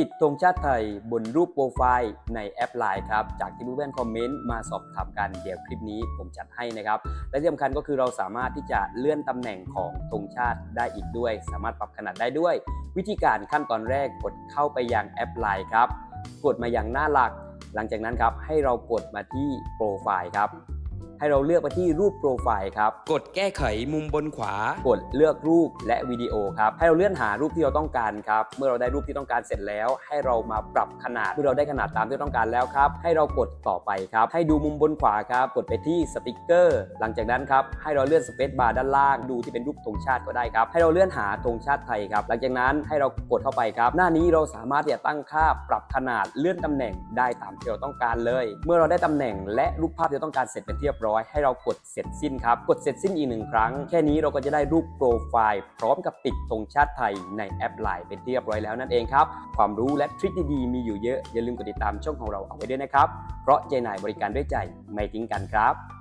ติดธงชาติไทยบนรูปโปรไฟล์ในแอป Line ครับ จากที่เพื่อนๆคอมเมนต์มาสอบถามกันเดี๋ยวคลิปนี้ผมจัดให้นะครับ และที่สำคัญก็คือเราสามารถที่จะเลื่อนตำแหน่งของธงชาติได้อีกด้วย สามารถปรับขนาดได้ด้วย วิธีการขั้นตอนแรกกดเข้าไปยังแอป Line ครับ กดมายังหน้าหลัก หลังจากนั้นครับให้เรากดมาที่โปรไฟล์ครับ ให้เราเลือกไปที่รูปโปรไฟล์ครับ กดแก้ไขมุมบนขวา กดเลือกรูปและวิดีโอครับ ให้เราเลื่อนหารูปที่เราต้องการครับ เมื่อเราได้รูปที่ต้องการเสร็จแล้ว ให้เรามาปรับขนาด เมื่อเราได้ขนาดตามที่ต้องการแล้วครับ ให้เรากดต่อไปครับ ให้ดูมุมบนขวาครับ กดไปที่สติกเกอร์ หลังจากนั้นครับ ให้เราเลื่อนสเปซบาร์ด้านล่าง ดูที่เป็นรูปธงชาติก็ได้ครับ ให้เราเลื่อนหาธงชาติไทยครับ หลังจากนั้นให้เรากดเข้าไปครับ หน้านี้เราสามารถที่จะตั้งค่าปรับขนาดเลื่อนตำแหน่งได้ตามที่เราต้องการเลย เมื่อเราได้ตำแหน่งและรูปภาพที่เราต้องการเสร็จเป็นที่เรียบร้อยให้เรากดเสร็จสิ้นครับ กดเสร็จสิ้นอีกหนึ่งครั้ง แค่นี้เราก็จะได้รูปโปรไฟล์พร้อมกับติดธงชาติไทยในแอปไลน์เป็นที่เรียบร้อยแล้วนั่นเองครับ ความรู้และทริคดีๆมีอยู่เยอะ อย่าลืมกดติดตามช่องของเราเอาไว้ด้วยนะครับ เพราะเจนายบริการด้วยใจไม่ทิ้งกันครับ